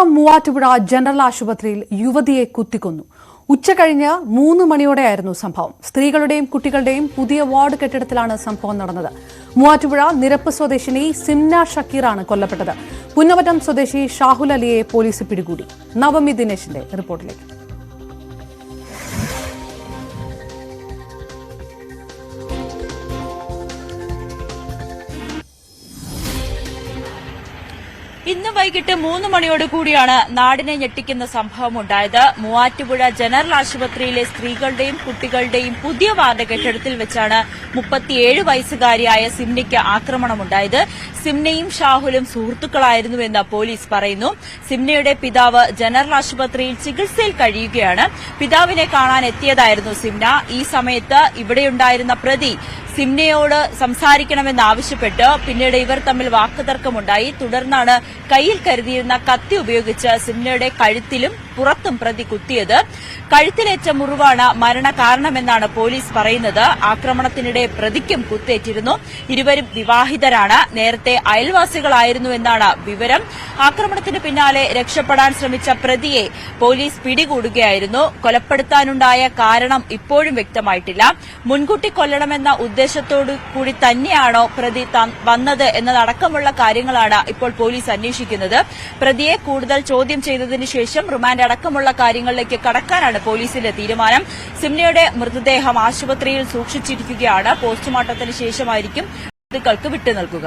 Ernakulam Muvattupuzha general ആശുപത്രിയിൽ യുവതിയെ കുത്തിക്കൊന്നു. ഉച്ചകഴിഞ്ഞ് മൂന്ന് മണിയോടെയായിരുന്നു സംഭവം. സ്ത്രീകളുടെയും കുട്ടികളുടെയും പുതിയ വാർഡ് കെട്ടിടത്തിലാണ് സംഭവം നടന്നത്. മൂവാറ്റുപുഴ നിരപ്പ് സ്വദേശിനി സിംന ഷക്കീറാണ് കൊല്ലപ്പെട്ടത്. പുന്നവറ്റം സ്വദേശി ഷാഹുൽ അലിയെ പോലീസ് പിടികൂടി. നവമി ദിനേശിന്റെ റിപ്പോർട്ടിലേക്ക്. ഇന്ന് വൈകിട്ട് മൂന്ന് മണിയോട് കൂടിയാണ് നാടിനെ ഞെട്ടിക്കുന്ന സംഭവം ഉണ്ടായത്. മൂവാറ്റുപുഴ ജനറൽ ആശുപത്രിയിലെ സ്ത്രീകളുടെയും കുട്ടികളുടെയും പുതിയ വാർഡ് കെട്ടിടത്തിൽ വെച്ചാണ് മുപ്പത്തിയേഴ് വയസ്സുകാരിയായ സിംനയ്ക്ക് ആക്രമണമുണ്ടായത്. സിംനയും ഷാഹുലും സുഹൃത്തുക്കളായിരുന്നുവെന്ന് പോലീസ് പറയുന്നു. സിംനയുടെ പിതാവ് ജനറൽ ആശുപത്രിയിൽ ചികിത്സയിൽ കഴിയുകയാണ്. പിതാവിനെ കാണാൻ എത്തിയതായിരുന്നു സിംന. ഈ സമയത്ത് ഇവിടെയുണ്ടായിരുന്ന പ്രതി സിംനയോട് സംസാരിക്കണമെന്നാവശ്യപ്പെട്ട് പിന്നീട് ഇവർ തമ്മിൽ വാക്കുതർക്കമുണ്ടായി. തുടർന്നാണ് കയ്യിൽ കരുതിയിരുന്ന കത്തി ഉപയോഗിച്ച് സിംനയുടെ കഴുത്തിലും പുറത്തും പ്രതി കുത്തിയത്. കഴുത്തിലേറ്റ മുറിവാണ് മരണകാരണമെന്നാണ് പോലീസ് പറയുന്നത്. ആക്രമണത്തിനിടെ പ്രതിക്കും കുത്തേറ്റിരുന്നു. ഇരുവരും വിവാഹിതരാണ്. നേരത്തെ അയൽവാസികളായിരുന്നുവെന്നാണ് വിവരം. ആക്രമണത്തിന് പിന്നാലെ രക്ഷപ്പെടാൻ ശ്രമിച്ച പ്രതിയെ പോലീസ് പിടികൂടുകയായിരുന്നു. കൊലപ്പെടുത്താനുണ്ടായ കാരണം ഇപ്പോഴും വ്യക്തമായിട്ടില്ല. മുൻകൂട്ടി കൊല്ലണമെന്ന ഉദ്ദേശത്തോടു കൂടി തന്നെയാണോ പ്രതി വന്നത് എന്നതടക്കമുള്ള കാര്യങ്ങളാണ് ഇപ്പോൾ പോലീസ് അന്വേഷിക്കുന്നത്. പ്രതിയെ കൂടുതൽ ചോദ്യം ചെയ്തതിനു ശേഷം റിമാൻഡ് അടക്കമുള്ള കാര്യങ്ങളിലേക്ക് കടക്കാനാണ് പോലീസിന്റെ തീരുമാനം. സിംനയുടെ മൃതദേഹം ആശുപത്രിയിൽ സൂക്ഷിച്ചിരിക്കുകയാണ്. പോസ്റ്റ്മോർട്ടത്തിന് ശേഷമായിരിക്കും ബന്ധുക്കൾക്ക് വിട്ടു നൽകുക